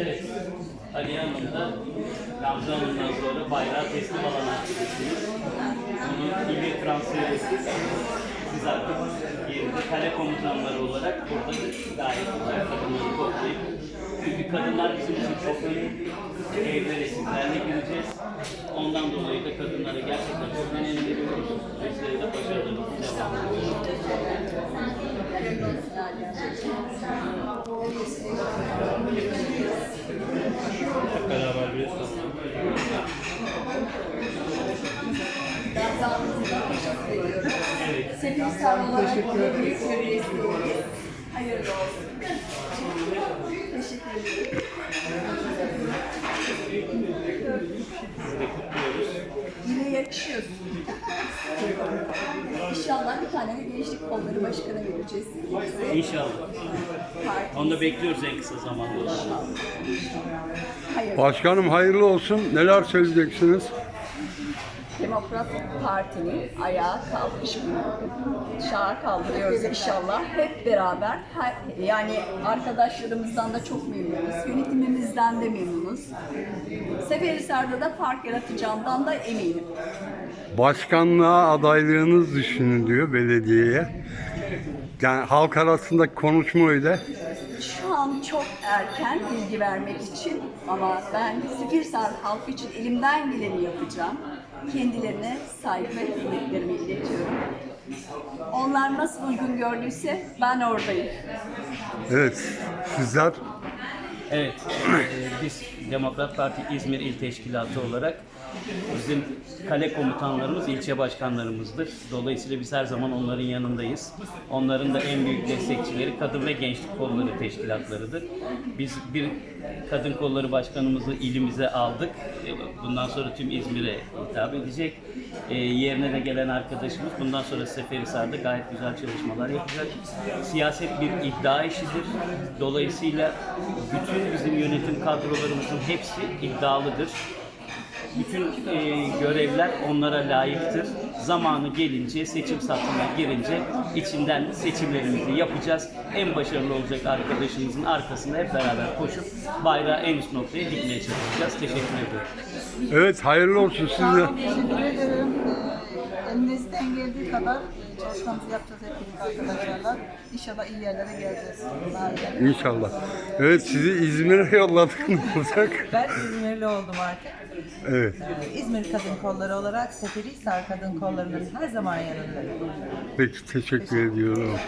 Evet. Aliye Hanım da Gamze Hanım'dan sonra bayrağı teslim alan arkadaşımız. Onun ili transferi siz artık yerinde kale komutanları olarak burada gayet güzel kadınları toplayıp çünkü kadınlar bizim için çok önemli. Evlere sizlerle gireceğiz. Ondan dolayı da kadınlara gerçekten çok önem veriyoruz. Ve size de başarılarınızın devamı. Hep beraber bir Senin sarmalara büyük bir istiyoruz. Hayırlı olsun. Teşekkür ederim. Sizi de kutluyoruz. Yine yakışıyorsun. İnşallah bir tane de gençlik kolları başkanı göreceğiz. İnşallah. Onu da bekliyoruz en kısa zamanda. Hayır. Başkanım hayırlı olsun. Neler söyleyeceksiniz? Demokrat Parti'nin ayağa kalkış günü. Şaha kaldırıyoruz inşallah. Hep beraber yani arkadaşlarımızdan da çok memnunuz. Yönetimimizden de memnunuz. Seferihisar'da da fark yaratacağımdan da eminim. Başkanlığa adaylığınız düşünülüyor belediyeye. Yani halk arasındaki konuşma öyle. Şu an çok erken bilgi vermek için ama ben Seferihisar halkı için elimden geleni yapacağım. Kendilerine saygı ve hürmetlerimi iletiyorum. Onlar nasıl uygun gördüyse ben oradayım. Evet. Sizler Evet, e, biz Demokrat Parti İzmir İl Teşkilatı olarak bizim kale komutanlarımız ilçe başkanlarımızdır. Dolayısıyla biz her zaman onların yanındayız. Onların da en büyük destekçileri kadın ve gençlik kolları teşkilatlarıdır. Biz bir kadın kolları başkanımızı ilimize aldık. E, Bundan sonra tüm İzmir'e hitap edecek. E, yerine de gelen arkadaşımız bundan sonra Seferihisar'da gayet güzel çalışmalar yapacak. Siyaset bir iddia işidir. Dolayısıyla bütün bizim yönetim kadrolarımızın hepsi iddialıdır. Bütün e, görevler onlara layıktır. Zamanı gelince, seçim safhasına girince içinden seçimlerimizi yapacağız. En başarılı olacak arkadaşımızın arkasında hep beraber koşup bayrağı en üst noktaya dikmeye çalışacağız. Teşekkür ediyorum. evet hayırlı olsun size. Teşekkür ederim. Elinizden geldiği kadar çalışmamızı yapacağız hep birlikte arkadaşlarla. İnşallah iyi yerlere geleceğiz. İnşallah. Evet sizi İzmir'e yolladık ne olacak? Ben İzmirli oldum artık. Evet. İzmir Kadın Kolları olarak Seferihisar Kadın Kolları'nın her zaman yanındayım. Peki teşekkür ediyorum.